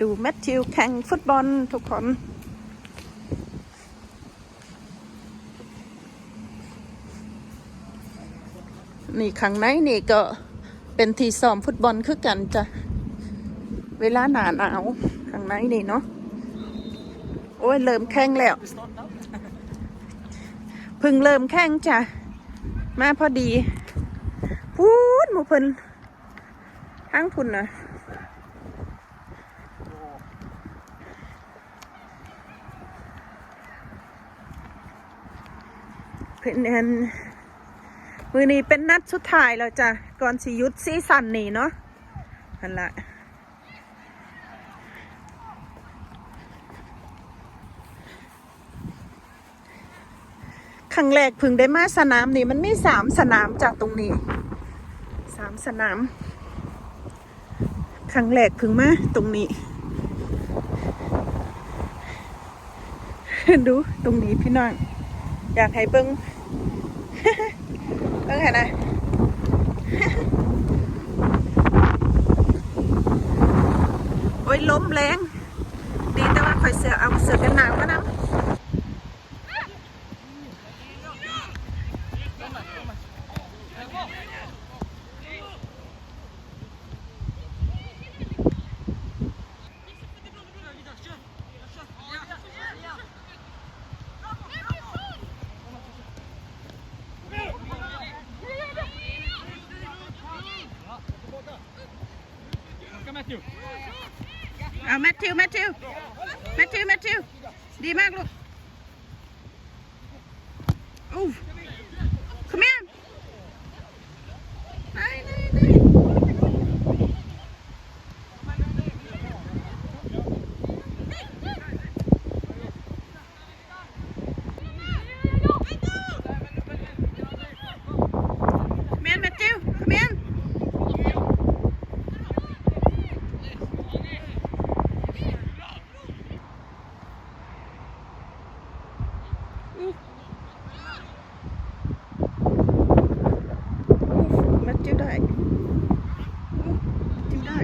ดูแมทธิวแข่งฟุตบอลทุกคนนี่ข้างในนี่ก็เป็นที่ซ้อมฟุตบอลคือกันจ้ะ เวลาหนาหนาวข้างในนี่เนาะ โอ้ย เริ่มแข่งแล้ว พึ่งเริ่มแข่งจ้ะ มาพอดี พูดหมูเพิ่นทั้งพุ่นนะเพิ่นเอ็นมือนี้เป็นนัดสุดท้ายแล้วจ้ะก่อนสิยุดซีซันนี่เนาะนั่นละครั้งแรกพึ่งได้มาสนามนี่มันมีสามสนามจากตรงนี้สามสนามครั้งแรกพึ่งมาตรงนี้ ดูตรงนี้พี่น้องอยากให้เบิ้ง เบิ้งเห็นไหมโอ้ยล้มแรง ดีแต่ว่าคอยเสือเอาเสือกันหนาวมานะ เอาแมทธิวแมทธิวแมทธิวแมทธิวดีมากลูกอู้ขมิ้นไหนไหนไหนขมิ้นแมทธิวขมิ้น มัดจิ้วได้อู้จิ้วได้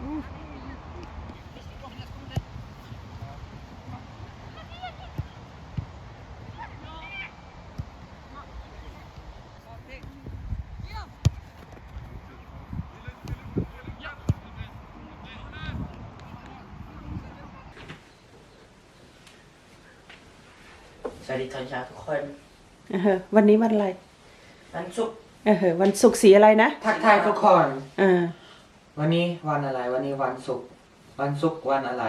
อู้ สวัส ดีตอนเช้าทุกคนเออวันนี้วันอะไรวันศุกร์เออวันศุกร์สีอะไรนะทักทายทุกคนเออวันนี้วันอะไร วันนี้วันศุกร์วันศุกร์วันอะไร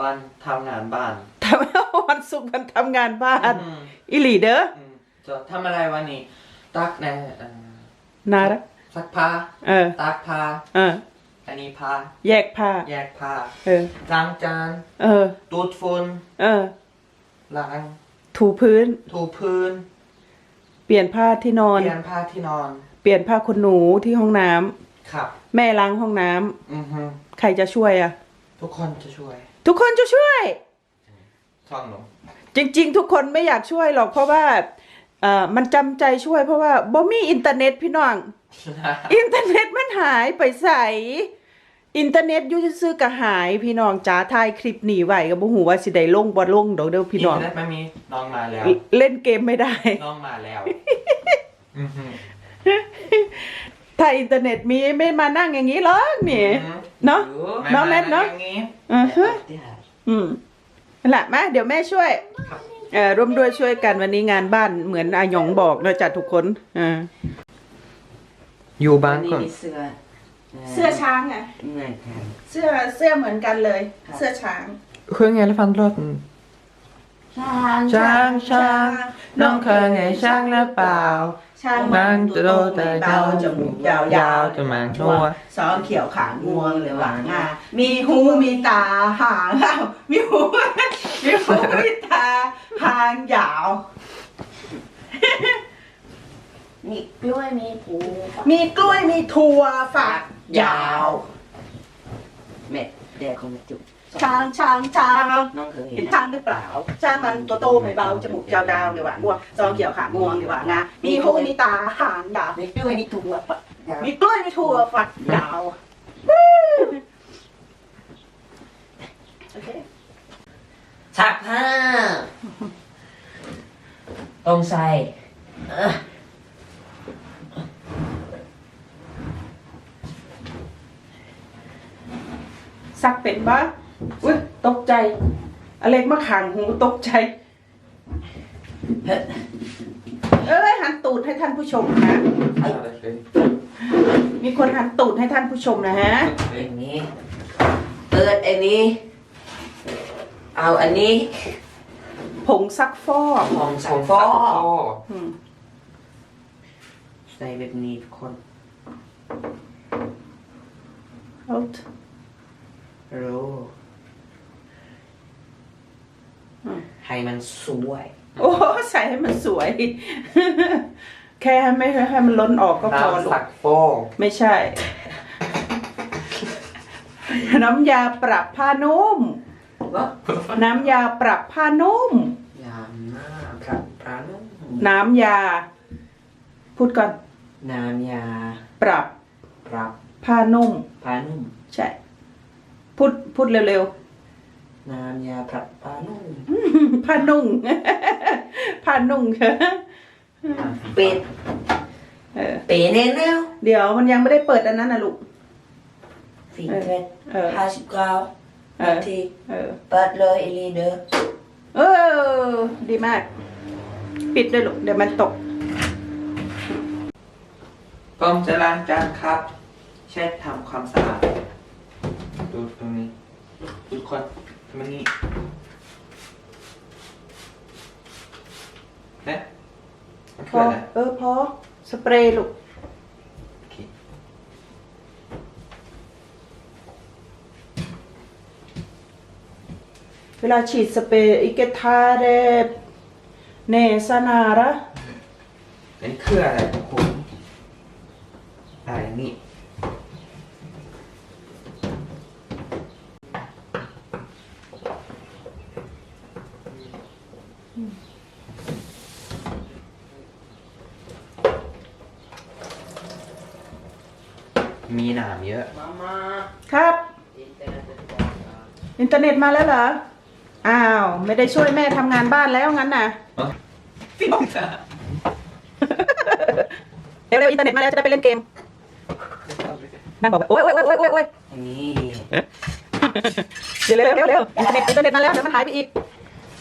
วันทำงานบ้านทำวันศุกร์วันทำงานบ้านอืมอิหลีเด้ออืมจะทำอะไรวันนี้ ตักในเอ่อนาระซักผ้าเออตักผ้าเอออันนี้ผ้าแยกผ้าแยกผ้าเออล้างจานเออดูดฝุ่นเออล้าง ถูพื้น ถูพื้น เปลี่ยนผ้าที่นอน เปลี่ยนผ้าที่นอน เปลี่ยนผ้าขนหนูที่ห้องน้ำครับ แม่ล้างห้องน้ำอือฮึใครจะช่วยอะทุกคนจะช่วยทุกคนจะช่วย ช่องหนูจริง ๆ ทุกคนไม่อยากช่วยหรอกเพราะว่าเอ่อมันจำใจช่วยเพราะว่าบ่มีอินเทอร์เน็ตพี่น้อง อินเทอร์เน็ตมันหายไปใส่ อินเทอร์เน็ตอยูซื้อๆก็หายพี่น้องจ๋าถ่ายคลิปหนีไว้ก็บ่ฮู้ว่าสิได้ลงบ่ลงดอกเด้อพี่น้อง อินเทอร์เน็ตไม่มีน้องมาแล้วเล่นเกมไม่ได้ น้องมาแล้วอือฮึถ้าอินเทอร์เน็ตมีไม่มานั่งอย่างนี้หรอกนี่ เนาะเนาะแม่เนาะ อย่างงี้อือฮะอืมนั่นแหละมาเดี๋ยวแม่ช่วยครับเอ่อร่วมด้วยช่วยกันวันนี้งานบ้านเหมือนอาหยองบอกเนาะจัดทุกคนอ่าอยู่บ้านนี่ก่อนมีเสื้อ เสื้อช้างไงเหมือนกันเสื้อเสื้อเหมือนกันเลยครับเสื้อช้าง Sjung elefantlåten. ช้างช้างช้างน้องเคยไงช้างหรือเปล่า ช้างมันจะโตแต่เบาจมูกยาวยาวจะมาชัวสองเขียวขางงวงหรือหวางงามีหูมีตาหางยาวมีหูมีหูมีตาหางยาว มีกล้วยมีปูมีกล้วยมีถั่วฝัก ยาวเม็ดเดียวคงจุกช้างช้างช้างน้องเคยเห็เห็นนช้างหรือเปล่าช้างมันตัวโตไม่เบาจมูกยาวๆเลยว่ะงวงซองเขียวขางวงเลยว่ะนะมีหูมีตาหางดาบมีกล้วยมีถั่วปะมีกล้วยมีถั่วฝักยาวโอเคซักผ้าต้องใส่เออ ซักเป็นบ้าอุ้ยตกใจอเล็กมาขังหูตกใจเฮ้ยเอ้ยหันตูดให้ท่านผู้ชมนะมีคนหันตูดให้ท่านผู้ชมนะฮะอันนี้เปิดอันนี้ เอาอันนี้ผงซักฟอกของใส่ฟออืมใส่แบบนี้ทุกคนเอา รู้อืมให้มันสวย โอ้ใส่ให้มันสวย แค่ไม่ให้มันล้นออกก็พอลูน้ำสักกโฟไม่ใช่ น้ำยาปรับผ้านุ่มว่าน้ำยาปรับผ้านุ่มยามหน้าพระพระนุ่มน้ำยา พูดก่อน น้ำยา ปรับ ปรับผ้านุ่มพระนุ่มใช่ พูดพูดเร็วน้ำยาปรับพระนุ่มๆผ้านุ่ง ผ้านุ่งเป็ดเออเป็ดเน่แล้วเดี๋ยวมันยังไม่ได้เปิดอันนั้นนะลูก สี่เจ็ดเออ ห้าสิบเก้าเอนาอทีเออ เปิดเลยเอลีเดอร์เออ ดีมาก ปิดด้วยลูกเดี๋ยวมันตกผมจะล้างจานครับ เช็ดทำความสะอาด ดูตรงนี้ทุกคนมันนี่เนี่ยมันพคือออะไรเออพอสเปรย์ลูกโอเคเวลาฉีดสเปรย์อิเกทาเรบเนสนาระอันนี้คืออะไรทุกคนอะไรนี่ มีหนามเยอะมามาครับ อินเทอร์เน็ตมาแล้วเหรอ อ้าว ไม่ได้ช่วยแม่ทำงานบ้านแล้วงั้นน่ะเร็วๆอินเทอร์เน็ตมาแล้วจะได้ไปเล่นเกม นั่งบอกว่าโอ๊ยโอ๊ยโอ๊ยโอ๊ยโอ๊ยโอ๊ยอันนี้เดี๋ยวเร็วเร็วเร็วอินเทอร์เน็ตอินเทอร์เน็ตมาแล้วเดี๋ยวมันหายไปอีก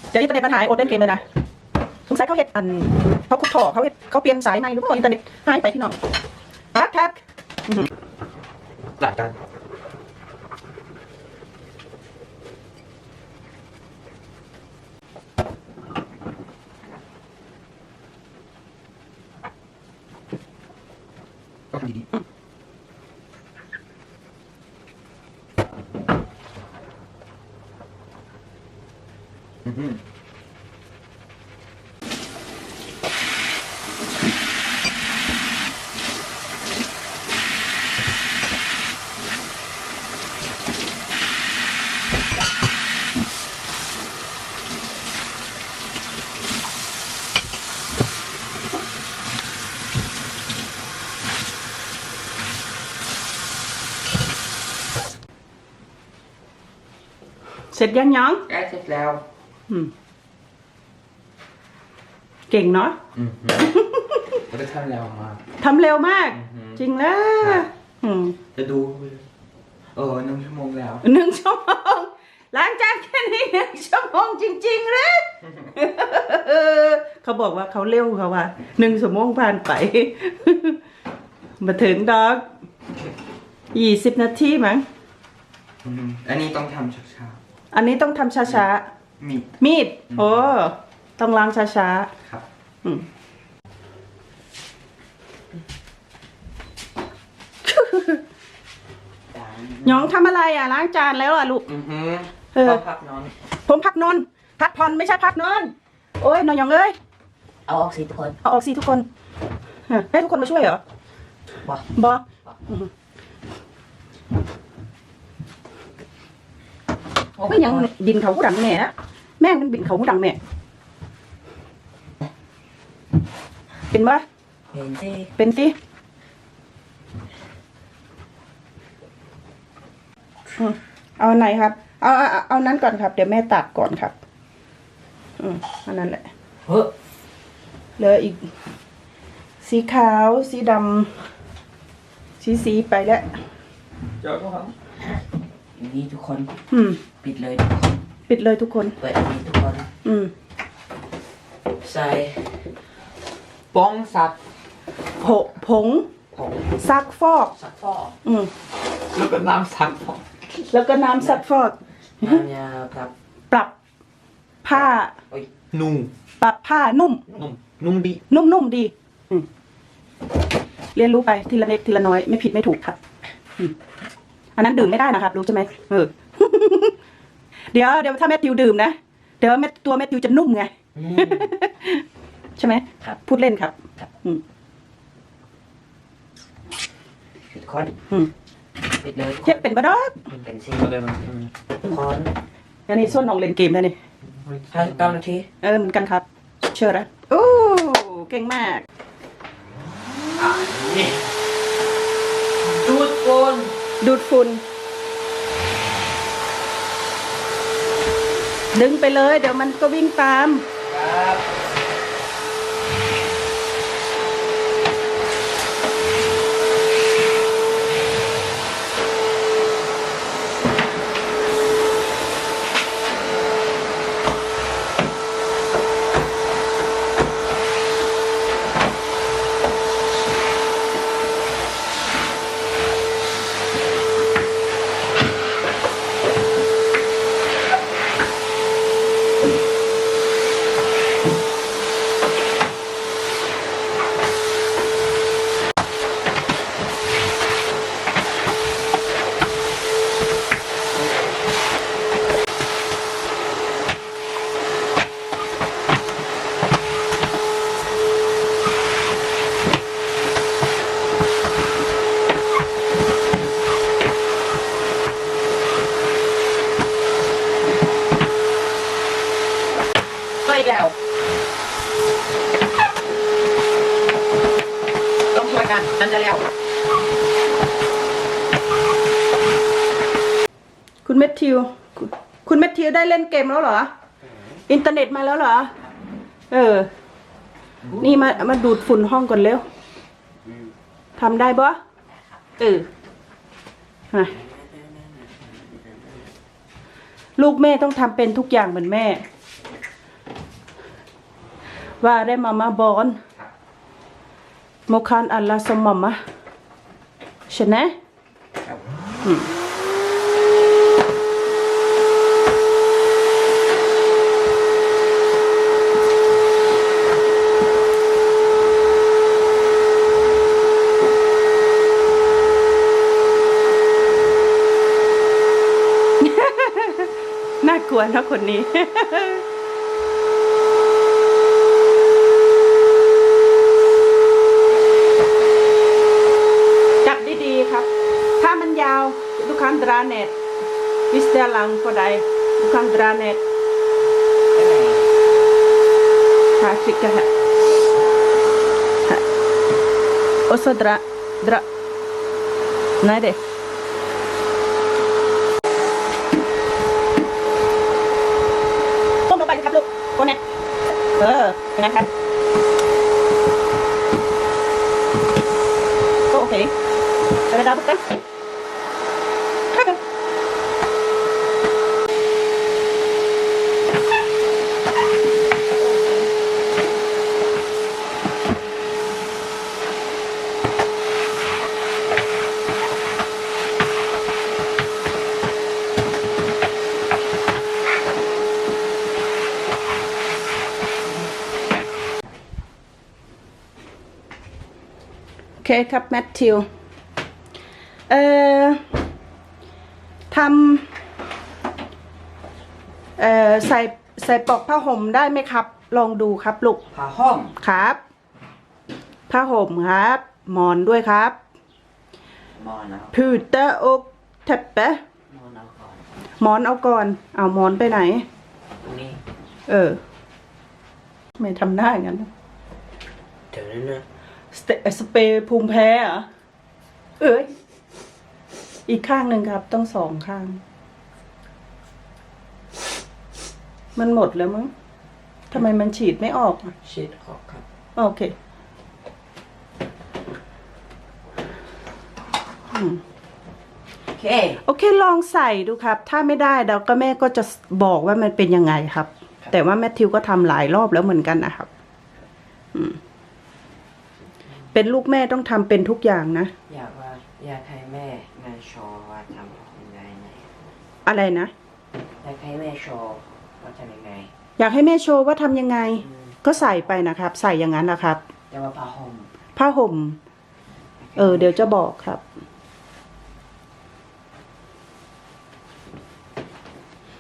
เดี๋ยวอินเทอร์เน็ตมันหายอดเล่นเกมเลยนะสงสัยเขาเห็ดอันเขาคุดถอเขาเห็ดเขาเปลี่ยนสายใหม่หรือเปล่าอินเทอร์เน็ตหายไปพี่น้องทักทักหลักกันก็ทำดีๆอือหือ เส ร็จยังยังใกล้เสร็จแล้ว อืมเก่งเนาะอือหือเราจะทำแล้วมาก ทำเร็วมาก อือหือจริงแล้วครับอืมจะดูไปเลยเออหนึ่งชั่วโมงแล้ว หนึ่งชั่วโมงล้างจานแค่นี้หนึ่งชั่วโมงจริงๆเลยเขาบอกว่าเขาเร็วเขาว่าหนึ่งชั่วโมงผ่านไป มาถึงดอกยี่สิบนาทีมั้งอืมอันนี้ต้องทำช้า อันนี้ต้องทำช้าๆมีด ๆ มีดโอ้ ต้องล้างช้าครับ ๆอืมจานหยองทำอะไรอะ ล้างจานแล้วอะลูก อือหือเออขอพักนอน ผมพักนอน พักผ่อนไม่ใช่พักนอน โอ้ยนอนหยองเอ้ย เอาออกสิทุกคน เอาออกสิทุกคนฮะให้ทุกคนมาช่วยเหรอบ่ บอบ่อืม ไม่ยังบินเขาหูดังแม่นะแม่งมันบินเขาหูดังแม่ เป็นปะเห็นสิเป็นสิอืมเอาอันไหนครับเอาเอาเอาเอานั้นก่อนครับ เดี๋ยวแม่ตัดก่อนครับ อืมอันนั้นแหละเฮ้ยเหลืออีก สีขาว สีดำสีสีไปแล้ว เจ้าก็ครับ อย่างนี้ทุกคน อืม ปิดเลยทุกคนปิดเลยทุกคน เปิดอันนี้ทุกคน อืมใส่ป้องสัตว์ผงผงผงซักฟอก ซักฟอกอืม แล้วก็น้ำสัตว์แล้วก็น้ำซักฟอก น้ำยาครับปรับผ้า โอ้ยนุ่มปรับผ้านุ่ม นุ่มนุ่มดีนุ่มๆดี อืม เรียนรู้ไปทีละเล็กทีละน้อย ไม่ผิดไม่ถูกครับอืม อันนั้นดื่มไม่ได้นะครับรู้ใช่ไหมเออเดี๋ยวเดี๋ยวถ้าแมทธิวดื่มนะเดี๋ยวแมทตัวแมทธิวจะนุ่มไงอืมใช่ไหมครับ พูดเล่นครับครับอืมทุกคนอืมปิดเลยทุกคเช็ดนเป็นบดอกเป็นสิก็เลยมันทุกคนอันนี้ส้นของเล่นเกมแล้วนี่ห้าสิบเก้านาทีเออเหมือนกันครับ เชื่อแล้วโอ้เก่งมากดูดคน ดูดฝุ่นดึงไปเลย เดี๋ยวมันก็วิ่งตามครับ ก็อีกแล้ว ต้องช่วยกันนั่นจะแล้ว คุณแมทธิ วคุณคุณแมทธิวได้เล่นเกมแล้วเหรอ อินเทอร์เน็ตมาแล้วเหรอ เออ นี่มามาดูดฝุ่นห้องก่อนเร็วทำได้ปะเออฮะลูกแม่ต้องทำเป็นทุกอย่างเหมือนแม่ ว่าได้มามาบอนโมคานอัลลาสมมามะใช่ไหม น่า กลัวนะคนนี้ จับดีๆครับ ถ้ามันยาวทุกครั้งดราเน็ตวิสเตลังก็ได้ทุกครั้งดราเน็ตหาสิกะฮะโอโซดราดราไหนเด็ต้มลงไปเลยครับลูกโคนเน็ตเอออย่าง นะครัก็โอเคไปแล้วกคน Oke, Kap Matthew. เอ่อทำเอ่อใส่ใส่ปลอกผ้าห่มได้ไหมครับ ลองดูครับลูกผ่าห้องครับผ้าห่มครับหมอนด้วยครับมอนเอาพูเตอร์อกแทปเปะมอนเอาก่อนหมอนเอาก่อน เอาหมอนไปไหน ตรงนี้เออ ไม่ทำหน้าอย่างนั้น เดี๋ยวนั้นนะ สเตสเปรย์ภูมิแพ้เหรอเอ้ยอีกข้างหนึ่งครับ ต้องสองข้าง มันหมดแล้วมั้งทำไมมันฉีดไม่ออกอะชิดออกครับ โอเคอืม โอเค โอเคลองใส่ดูครับ ถ้าไม่ได้เราก็แม่ก็จะบอกว่ามันเป็นยังไงครับ แต่ว่าแมทธิวก็ทำหลายรอบแล้วเหมือนกันนะครับ อืม เป็นลูกแม่ต้องทำเป็นทุกอย่างนะ อยากว่าอยากให้แม่แม่โชว์ว่าทำยังไงไหนอะไรนะ อยากให้แม่โชว์ว่าทำยังไงอยากให้แม่โชว์ว่าทำยังไง อืมก็ใส่ไปนะครับ ใส่อย่างนั้นนะครับแต่ว่าผ้าห่มผ้าห่ม เออ เดี๋ยวจะบอกครับ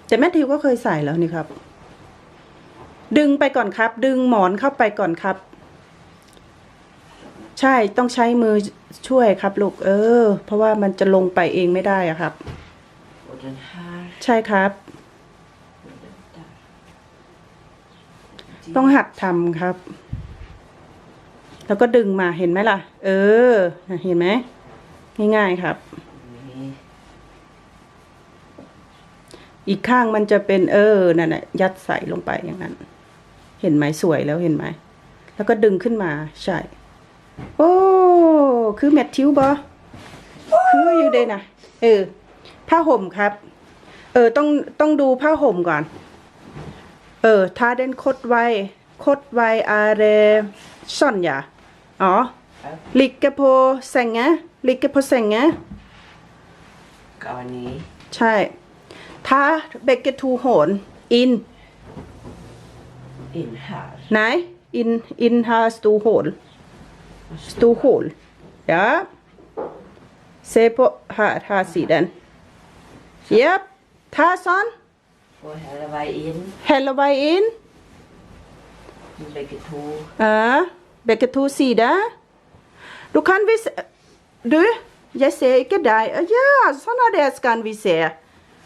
แต่แมทธิวก็เคยใส่แล้วนี่ครับ ดึงไปก่อนครับ ดึงหมอนเข้าไปก่อนครับ ใช่ต้องใช้มือช่วยครับลูกเออ เพราะว่ามันจะลงไปเองไม่ได้อะครับ och den här ใช่ครับต้องหัดทำครับ แล้วก็ดึงมาเห็นไหมล่ะ เออเห็นไหมง่ายๆครับนี่อีกข้างมันจะเป็นเออนั่นแหละยัดใส่ลงไปอย่างนั้น เห็นไหมสวยแล้วเห็นไหม แล้วก็ดึงขึ้นมาใช่ โอ้ คือแมททิวบอคืออยู่เดยนะเออ ผ้าห่มครับ เออ ต้อง ต้องดูผ้าห่มก่อน เออ ทาเดนคดไวคดไวอาเรซ่อนอย่าอ๋อ ลิกเกโพแสงไงลิกเกโพแสงไงก็อันนี้ ใช่ถ้าเบเกทูโหน อิน in här ไหนอินอินฮาสตูโหน สตูโหน ja se på här här sidan japp ta sån och hela vägen in hela vägen in bägge två ja bägge två sidor du kan vi se du jag ser inte dig ja såna där ska vi se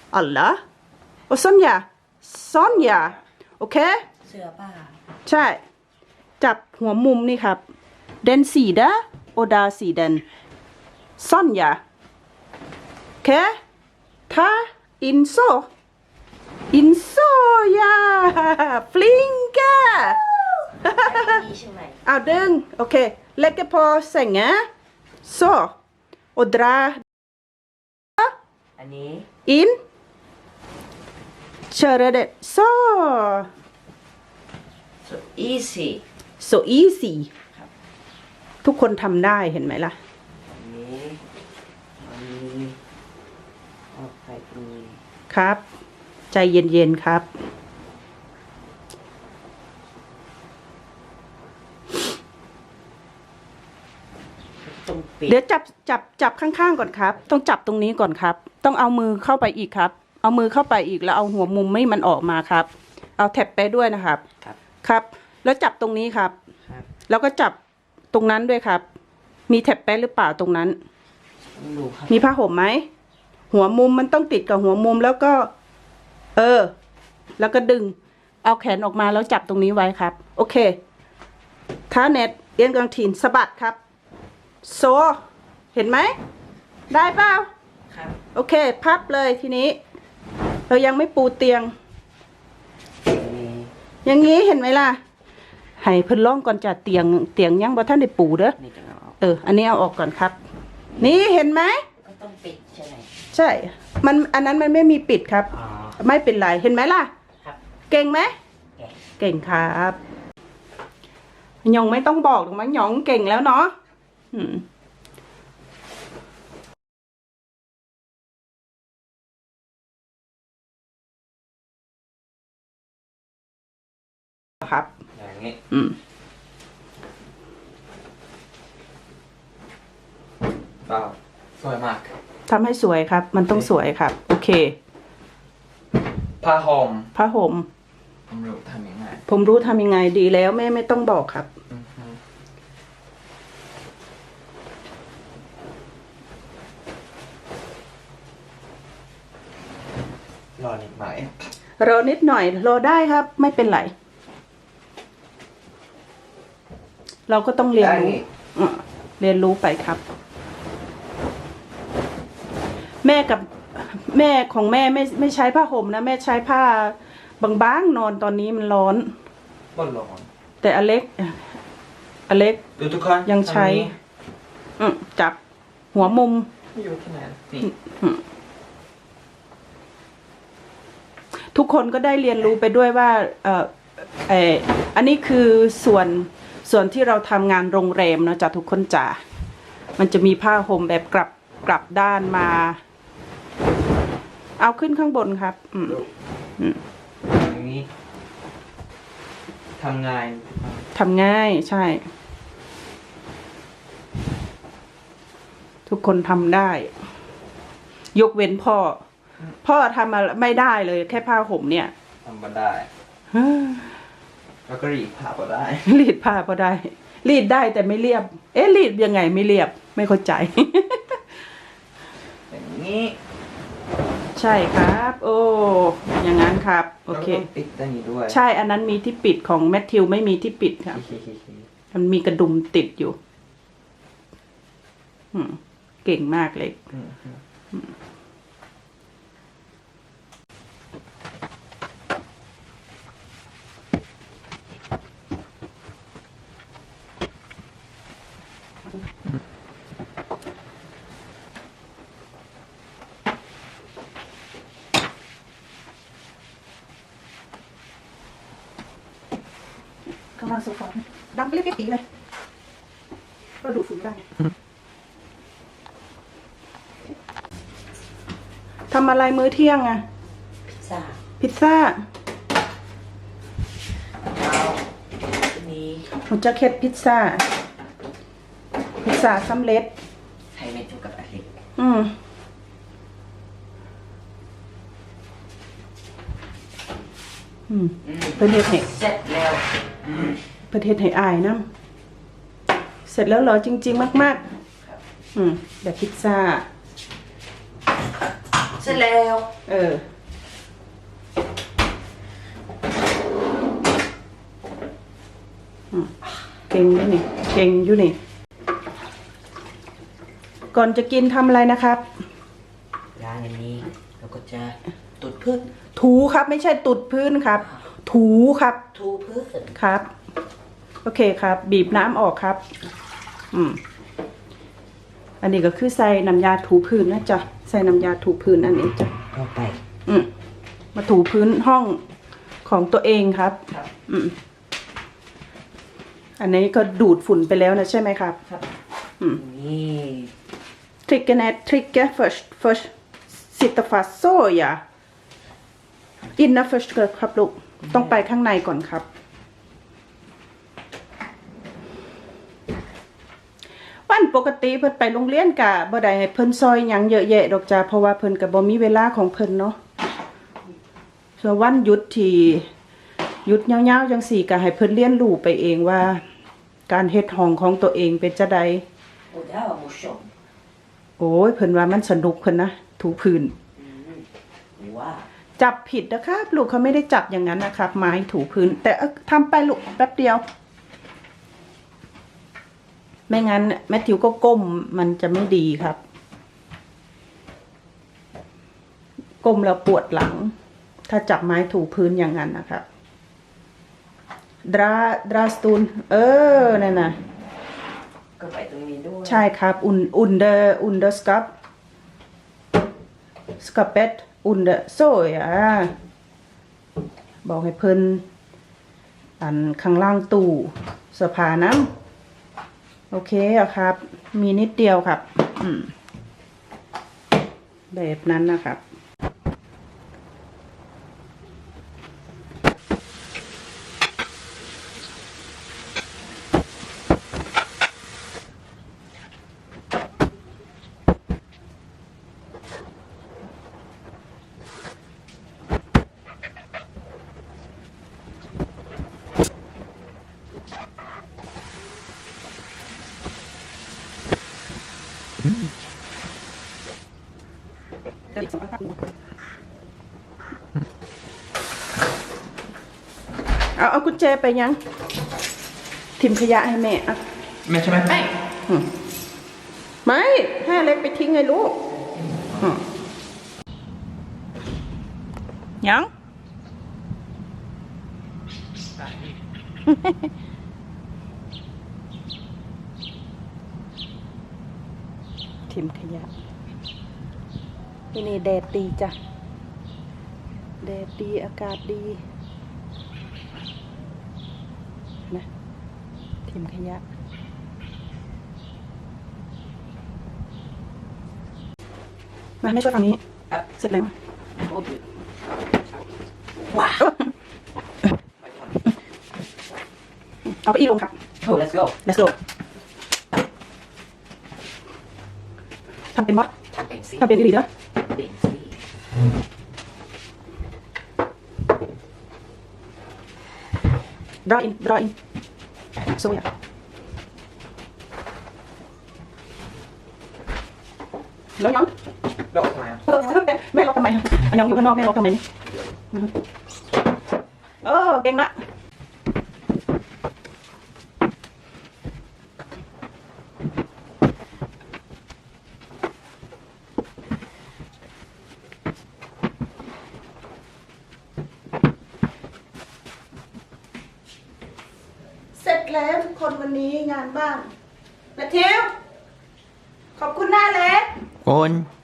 alla och sån ja sån ja okej เสื้อผ้าใช่ จับหัวมุมนี่ครับ den side og der siden. Sånn, ja. Ok? Ta In Innså, ja! Flinka. Ah, den. Ok. Legge på senge. Så. Og dra inn. Kjøre det. Så. So easy. So easy. ทุกคนทำได้เห็นไหมล่ะอันนี้อันนี้ออกไปตรงนี้ครับ ใจเย็นๆครับต้องปิดเดี๋ยวจับจับจับข้างๆก่อนครับ ต้องจับตรงนี้ก่อนครับ ต้องเอามือเข้าไปอีกครับ เอามือเข้าไปอีกแล้วเอาหัวมุมไม่มันออกมาครับ เอาแท็บไปด้วยนะครับ ครับ ครับ แล้วจับตรงนี้ครับครับแล้วก็จับ ตรงนั้นด้วยครับ มีแท็บแปะหรือเปล่าตรงนั้นต้องดูครับมีผ้าห่มไหม หัวมุมมันต้องติดกับหัวมุมแล้วก็ เออ แล้วก็ดึง เอาแขนออกมาแล้วจับตรงนี้ไว้ครับ โอเคท้าเน็ตเอียนกลางถิ่นสะบัดครับ โซ เห็นไหม ได้เปล่า ครับโอเค พับเลยทีนี้ เรายังไม่ปูเตียงอันนี้อย่างนี้เห็นไหมล่ะ ให้เพิ่นล่องก่อนจะเตียงเตียงยังบ่ท่านได้ปูเด้อนี่จะเอาออกเออ อันนี้เอาออกก่อนครับ นี่เห็นไหมก็ต้องปิดใช่ไหมใช่ มันอันนั้นมันไม่มีปิดครับ อ๋อ ไม่เป็นไรเห็นไหมล่ะ ครับ เก่งไหม เก่ง เก่งครับหยองไม่ต้องบอกหรอกมั้งหยองเก่งแล้วเนาะอืมครับ อย่างนี้ อืมว้าวสวยมากทำให้สวยครับ มันต้องสวยครับ โอเคผ้าห่มผ้าห่มผมรู้ทำยังไงผมรู้ทำยังไงดีแล้วแม่ไม่ต้องบอกครับ อือฮึรอนิดหน่อยรอนิดหน่อย รอได้ครับ ไม่เป็นไร เราก็ต้องเรียนรู้ได้อะเรียนรู้ไปครับ แม่กับแม่ของแม่ไม่ไม่ใช้ผ้าห่มนะ แม่ใช้ผ้าบางๆนอนตอนนี้มันร้อนบนร้อนแต่อเล็ก อเล็ก ดูทุกคนยังใช้อืมจับหัวมุมทางนี้อยู่ที่ไหนนี่ทุกคนก็ได้เรียนรู้ไปด้วยว่า เออเอออันนี้คือส่วน ส่วนที่เราทำงานโรงแรมเนอะจ้ะทุกคนจ๋ามันจะมีผ้าห่มแบบกลับกลับด้านมา เอาขึ้นข้างบนครับ อืมตรงนี้ทำงานทำง่ายใช่ ทุกคนทำได้ ยกเว้นพ่อ พ่อทำอะไรไม่ได้เลย แค่ผ้าห่มเนี่ยทำมาได้ แล้วก็รีดผ้าก็ได้ รีดผ้าก็ได้ รีดได้แต่ไม่เรียบ เอ๊ะรีดยังไงไม่เรียบ ไม่เข้าใจ อย่างนี้ ใช่ครับ โอ้อย่างนั้นครับ โอแล้วเคก็ปิดด้านนี้ด้วย ใช่อันนั้นมีที่ปิดของแมทธิวไม่มีที่ปิดครับ มันมีกระดุมติดอยู่ อืม เก่งมากเลยอืม กำลังสุกก่อนดำเรียบๆเลย ก็ดูดฝุ่นได้ ทำอะไรมื้อเที่ยงอะพิซซ่าพิซซ่าเอาอันนี้หนูจะเค็ดพิซซ่า พิซซ่าสำเร็จ ไทยเมนูกับอะไรอืมอืมอืมเพื่อนเฮ็ดให้เสร็จแล้วเพื่อนเฮ็ดให้อายนะเสร็จแล้วเหรอจริง ๆ มากครับๆอืมแบบพิซซ่า เสร็จแล้ว เอออืมเก่งอยู่นี่ เก่งอยู่นี่ ก่อนจะกินทำอะไรนะครับ ล้างอันนี้แล้วก็จะตุดพืชถูครับ ไม่ใช่ตุดพื้นครับ ถูครับ ทูพืชครับ โอเคครับ บีบน้ำออกครับ อืม อันนี้ก็คือใส่น้ำยาถูพื้นนะจ๊ะใส่น้ำยาถูพื้นอันนี้จ้ะเข้าไป อืมมาถูพื้นห้องของตัวเองครับครับอืมอันนี้ก็ดูดฝุ่นไปแล้วนะใช่ไหมครับ ครับ อืมนี่ Trycker ner, trycker först, först. Sitta fast så ja. Innan först ครับลูก ต้องไปข้างในก่อนครับ วันปกติเพิ่นไปโรงเรียนกะบ่ได้ให้เพิ่นซอยหยังเยอะแยะดอกจ้าเพราะว่าเพิ่นก็บ่มีเวลาของเพิ่นเนาะส่วนวันหยุดที่หยุดยาวๆจังสี่ก็ให้เพิ่นเรียนรู้ไปเองว่า การเฮ็ดห้องของตัวเองเป็นจะใดโอ้ยเพิ่นว่ามันสนุกเพิ่นนะถูพื้นจับผิดนะครับ ลูกเขาไม่ได้จับอย่างนั้นนะครับ ไม้ถูพื้น แต่เอ้อทำไปลูกแป๊บเดียว ไม่งั้นแมทธิวก็ก้มมันจะไม่ดีครับ ก้มแล้วปวดหลัง ถ้าจับไม้ถูพื้นอย่างนั้นนะครับดราดราสตูน เออนั่นน่ะก็ไปตรงนี้ด้วย ใช่ครับ อุนอุนเดอร์อุนเดอร์สกับสกับเป็ดอุนเดอร์โซ่อะบอกให้เพิ่นอันข้างล่างตู้เสภาน้ำ โอเคอะครับ มีนิดเดียวครับแบบนั้นนะครับ ญแจไปยัง ทิมขยะให้แม่อะไม่ใช่ไหมไม่ไม่ให้อเล็กไปทิ้งไงลูกอืมยัง ทิมขยะที่นี่แดดดีจ้ะแดดดีอากาศดีนะทิ มขยะ มาไม่ช่วยฝั่งนี้ เสร็จแล้วว้าวเอาไปอีลงครับ Oh, let's go. let's go ทำเป็นมด Tap and see. ทำเป็นดีๆเด้อ Tap and see. draw in draw in so yeah แล้วยังแล้วออกมาเออแม่ล็อกทำไมอัน ยังอยู่ข้างนอกแม่ล็อกทำไมนี่อืมเออเก่งละเสร็จแล้วทุกคนวันนี้งานบ้านแมทธิวขอบคุณหน้าเล็ก โ